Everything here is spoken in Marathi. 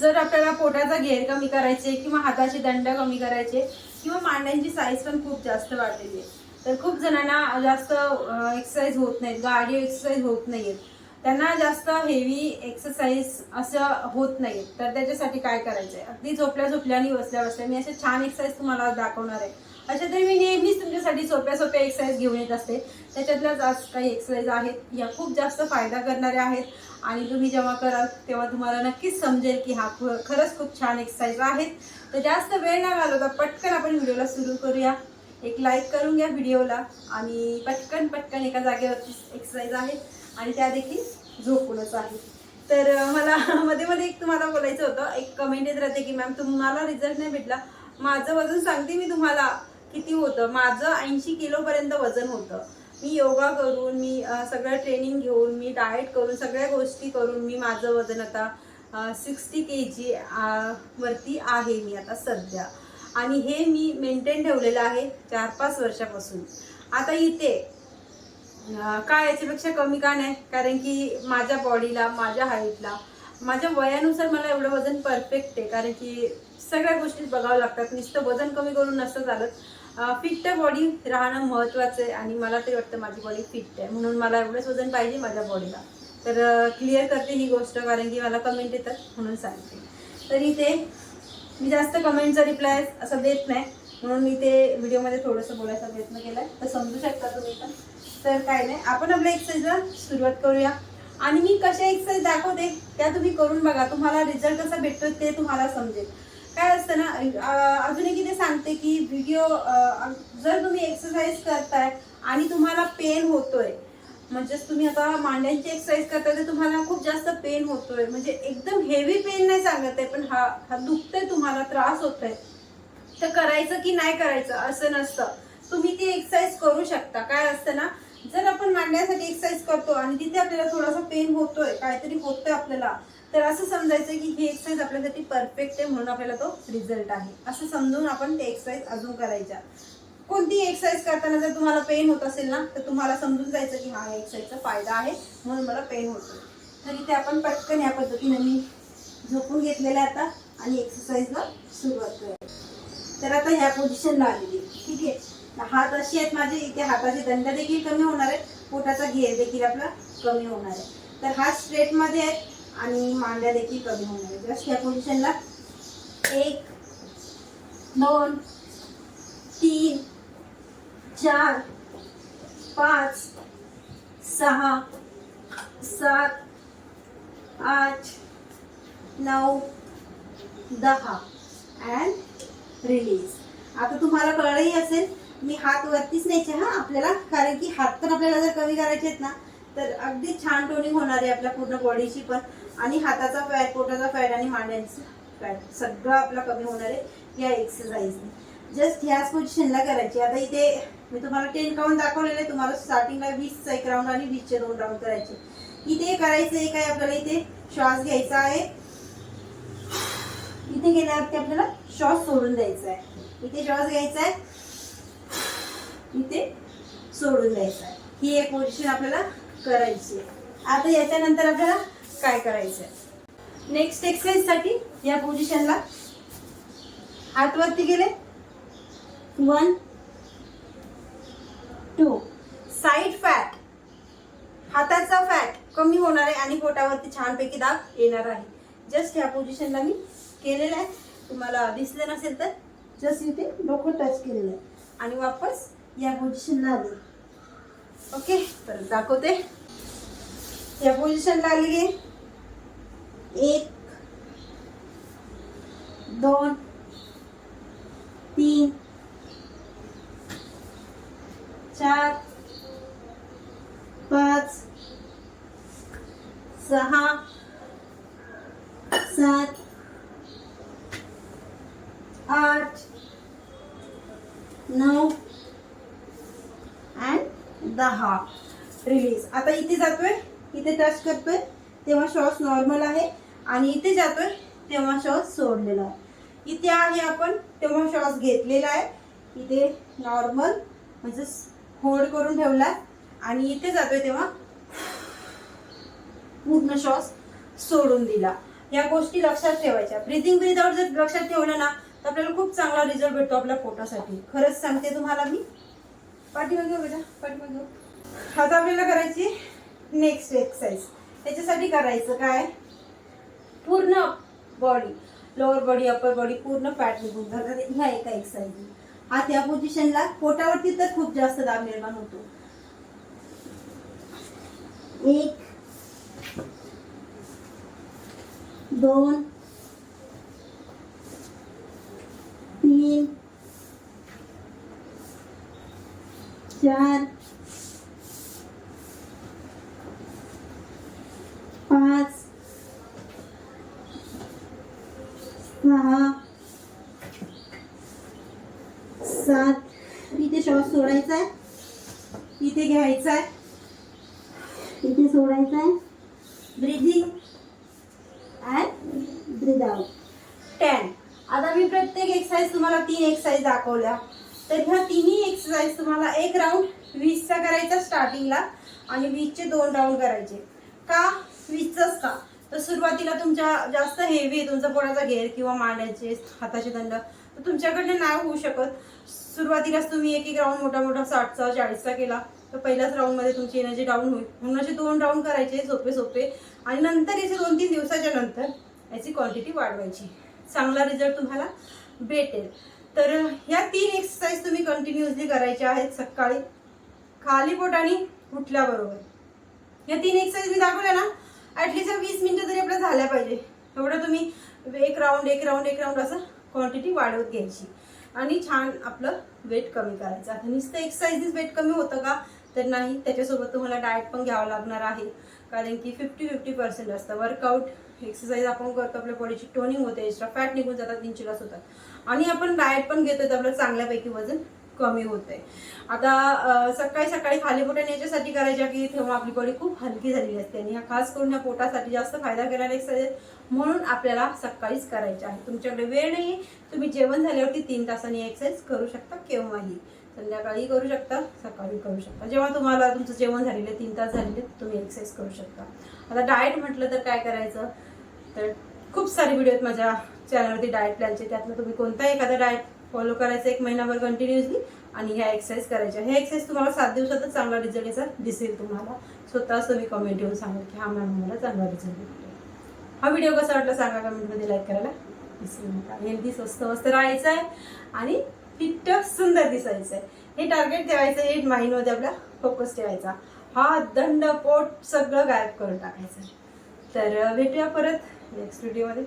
जर आपल्याला पोटाचा घेर कमी करायचे किंवा हाताचे दंड कमी करायचे किंवा मांड्यांची साईज पण खूप जास्त वाढलेली आहे. तर खूप जणांना जास्त एक्सरसाइज होत नाहीत गाडी एक्सरसाइज होत नाहीयेत. त्यांना जास्त हेवी एक्सरसाइज असं होत नाही. तर त्याच्यासाठी काय करायचं आहे अगदी झोपल्या झोपल्याने बसल्या बसल्या मी असे छान एक्सरसाइज तुम्हाला दाखवणार आहे. अशा तरी मी नेहमीच तुमच्यासाठी सोप्या सोप्या एक्सरसाइज घेऊन येत असते. त्याच्यातल्याच आज काही एक्सरसाइज आहेत. या खूप जास्त फायदा करणाऱ्या आहेत. आणि तुम्ही जेव्हा कराल तेव्हा तुम्हाला नक्कीच समजेल की हा ख- खरंच खूप छान एक्सरसाइज आहेत. तर जास्त वेळ न घालवता पटकन आपण व्हिडिओला सुरू करूया. एक लाईक करून घ्या व्हिडिओला आणि पटकन पटकन एका जागेवरती एक्सरसाइज आहे. आणि त्या देखील झोपूनच आहे. तर मला मध्ये मध्ये एक तुम्हाला बोलायचं होतं. एक कमेंट येत राहते की मॅम तुम्हाला रिझल्ट नाही भेटला. माझं वजन सांगते मी तुम्हाला किती होतं. माझं ऐंशी किलोपर्यंत वजन होतं. मी योगा करून मी सगळं ट्रेनिंग घेऊन मी डाएट करून सगळ्या गोष्टी करून मी माझं वजन आता सिक्स्टी के जी वरती आहे मी आता सध्या. आणि हे मी मेंटेन ठेवलेलं आहे चार पाच वर्षापासून. आता इथे का काय याच्यापेक्षा कमी का नाही? कारण की माझ्या बॉडीला माझ्या हाईटला माझ्या वयानुसार मला एवढं वजन परफेक्ट आहे. कारण की सगळ्या गोष्टी बघावं लागतात. नुसतं वजन कमी करून नसतं चालत. फिट बॉडी राहणं महत्त्वाचं आहे आणि मला तरी वाटतं माझी बॉडी फिट आहे. म्हणून मला एवढंच वजन पाहिजे माझ्या बॉडीला तर क्लिअर करते ही गोष्ट कारण की मला कमेंट येतात म्हणून सांगते. तर इथे मी जास्त कमेंटचा रिप्लाय असं देत नाही. म्हणून मी ते व्हिडिओमध्ये थोडंसं बोलायचा प्रयत्न केलाय. तर समजू शकता तुम्ही पण? तर काय नाही आपण आपल्या एक्सरसाइजला सुरुवात करूया. आणि मी कशा एक्सरसाइज दाखवते त्या तुम्ही करून बघा. तुम्हाला रिझल्ट कसा भेटतो ते तुम्हाला समजेल. काय असतं ना अजून एक इथे सांगते की व्हिडिओ जर तुम्ही एक्सरसाइज करताय आणि तुम्हाला पेन होतोय म्हणजेच तुम्ही आता मांड्यांची एक्सरसाइज करताय तर तुम्हाला खूप जास्त पेन होतोय. म्हणजे एकदम हेवी पेन नाही सांगत आहे पण हा हा दुखतंय तुम्हाला त्रास होतोय. तर करायचं की नाही करायचं असं नसतं. तुम्ही ती एक्सरसाइज करू शकता. काय असतं ना जर आपण मांडण्यासाठी एक्सरसाइज करतो आणि तिथे आपल्याला थोडासा पेन होतोय काहीतरी होतोय आपल्याला तर असं समजायचं की ही एक्सरसाइज आपल्यासाठी परफेक्ट आहे म्हणून आपल्याला तो रिझल्ट आहे. असं समजून आपण ते एक्सरसाइज अजून करायच्या. कोणती एक्सरसाइज करताना जर तुम्हाला पेन होत असेल ना तर तुम्हाला समजून जायचं की हा एक्सरसाइजचा फायदा आहे म्हणून मला पेन होतो तर इथे आपण पटकन या पद्धतीने मी झोपून घेतलेलं आहे आता आणि एक्सरसाइजला सुरुवात करूया तर आता ह्या पोझिशनला आलेली ठीक आहे? हात अशी आहेत माझे इथे हाताचे दंड देखील कमी होणार आहेत पोटाचा घेर देखील आपला कमी होणार आहे. तर हात स्ट्रेटमध्ये आहेत आणि मांड्या देखील कमी होणार आहे. जस्ट या पोझिशनला एक दोन तीन चार पाच सहा सात आठ नऊ दहा. अँड रिलीज आता तुम्हाला कळलंही असेल मी हात वरतीच न्यायचे हा आपल्याला कारण की हात पण आपल्याला जर कमी करायचे आहेत ना तर अगदी छान टोनिंग होणार आहे आपल्या पूर्ण बॉडीची पण. आणि हाताचा फॅट पोटाचा फॅट आणि मांड्यांचा फॅट सगळं आपला कमी होणार आहे या एक्सरसाइजने जस्ट ह्याच पोझिशनला करायची. आता इथे मी तुम्हाला टेन काउंट दाखवलेलं आहे तुम्हाला स्टार्टिंगला वीसचा एक राऊंड आणि वीसचे दोन राऊंड करायचे. इथे करायचं आहे काय आपल्याला इथे श्वास घ्यायचा आहे. इथे गेल्यावरती आपल्याला श्वास सोडून द्यायचा आहे. इथे श्वास घ्यायचा आहे. इथे सोडून द्यायचं आहे. ही एक पोझिशन आपल्याला करायची आहे. आता याच्यानंतर आपल्याला काय करायचं आहे? नेक्स्ट एक्सरसाइजसाठी या पोझिशनला हात वरती गेले वन टू साईड फॅट हाताचा फॅट कमी होणार आहे आणि पोटावरती छानपैकी दाब येणार आहे. जस्ट ह्या पोझिशनला मी केलेलं आहे. तुम्हाला दिसलं नसेल तर जस्ट इथे डोकं टच केलेलं आहे. आणि वापस या पोझिशनला आली. ओके परत दाखवते. या पोझिशनला आली आहे एक दोन तीन चार पाच सहा सात आठ नऊ अँड दहा रिलीज आता इथे जातोय इथे टच करतोय तेव्हा श्वास नॉर्मल आहे. आणि इथे जातोय तेव्हा श्वास सोडलेला आहे. इथे आहे आपण तेव्हा श्वास घेतलेला आहे. इथे नॉर्मल म्हणजे होल्ड करून ठेवला आणि इथे जातोय तेव्हा पूर्ण श्वास सोडून दिला. या गोष्टी लक्षात ठेवायच्या. ब्रिथिंग विदाउट जर लक्षात ठेवलं ना तर आपल्याला खूप चांगला रिझल्ट भेटतो आपल्या पोटासाठी. खरंच सांगते तुम्हाला मी. पाठीमागे हो बेटा पाठीमागे. हो. आता आपल्याला करायची नेक्स्ट एक्सरसाइज त्याच्यासाठी करायचं काय? पूर्ण body lower body upper body पूर्ण फॅट निघून जातात. ह्या एका एक्सरसाइज हात या पोझिशनला पोटावरती तर खूप जास्त दाब निर्माण होतो. एक दोन तीन चार पाच सहा सात. इथे श्वास सोडायचा आहे. इथे घ्यायचा आहे. इथे सोडायचा आहे. Breathing and breathe out ten आता मी प्रत्येक एक्सरसाइज तुम्हाला तीन एक्सरसाइज दाखवल्या. तर ह्या तिन्ही एक्सरसाइज तुम्हाला एक राऊंड वीसचा करायचा स्टार्टिंगला आणि वीसचे दोन राऊंड करायचे. का? वीसचाच का? तर सुरुवातीला तुमच्या जास्त हेवी आहे तुमचा पोटाचा घेर किंवा मांड्याचे हाताचे दंड तर तुमच्याकडनं नाही होऊ शकत. सुरुवातीलाच तुम्ही एक एक राऊंड मोठा मोठा साठचा चाळीसचा केला तर पहिल्याच राऊंडमध्ये तुमची एनर्जी डाऊन होईल. म्हणून असे दोन राऊंड करायचे सोपे सोपे. आणि नंतर याचे दोन तीन दिवसाच्या नंतर याची क्वांटिटी वाढवायची. चांगला रिझल्ट तुम्हाला भेटेल. तर ह्या तीन एक्सरसाइज तुम्ही कंटिन्युअसली करायच्या आहेत सकाळी खाली पोटाने उठल्याबरोबर या तीन एक्सरसाइज मी दाखवल्या ना ॲटलिस्ट वीस मिनटं तरी आपल्या झाल्या पाहिजे. एवढं तुम्ही एक राऊंड एक राऊंड एक राऊंड असं क्वांटिटी वाढवत घ्यायची. आणि छान आपलं वेट कमी करायचं. आता नुसतं एक्सरसाइजेस वेट कमी होतं का? तर नाही. त्याच्यासोबत तुम्हाला डाएट पण घ्यावं लागणार आहे. कारण की फिफ्टी फिफ्टी पर्सेंट असतं. वर्कआउट एक्सरसाइज आपण करतो आपल्या बॉडीची टोनिंग होते एक्स्ट्रा फॅट निघून जातात इंची लॉस होतात. आणि आपण डाएट पण घेतो तर आपलं चांगल्यापैकी वजन कमी होतंय. आता सकाळी सकाळी खाली याच्यासाठी करायच्या की तेव्हा आपली बॉडी खूप हलकी झालेली असते आणि ह्या खास करून ह्या पोटासाठी जास्त फायदा करणारे एक्सरसाइज म्हणून आपल्याला सकाळीच करायचे आहे. तुमच्याकडे वेळ नाही तुम्ही जेवण झाल्यावरती तीन तासांनी एक्सरसाइज करू शकता केव्हाही. संध्याकाळी करू शकता सकाळी करू शकता. जेव्हा तुम्हाला तुमचं जेवण झालेलं आहे तीन तास झालेले तुम्ही एक्सरसाइज करू शकता. आता डाएट म्हटलं तर काय करायचं? तर खूप सारे व्हिडिओ आहेत माझ्या चॅनलवरती डाएट प्लॅनचे त्यातनं तुम्ही कोणता एखादा डाएट फॉलो करायचं एक महिनाभर कंटिन्युअसली आणि ह्या एक्सरसाइज करायच्या. हे एक्सरसाइज तुम्हाला सात दिवसातच चांगला रिझल्ट याचा दिसेल तुम्हाला. स्वतःच तुम्ही कमेंट येऊन सांगाल की हा मॅम मला चांगला रिझल्ट भेटतो हा व्हिडिओ कसा वाटला सांगा कमेंटमध्ये लाईक करायला. विसरू नका हेल्दी स्वस्त मस्त राहायचं आहे आणि फिट्ट सुंदर दिसायचं आहे हे टार्गेट ठेवायचं हे माइंडमध्ये आपला फोकस ठेवायचा. हा दंड पोट सगळं गायब करून टाकायचं. तर भेटूया परत. नेक्स्ट व्हिडिओमध्ये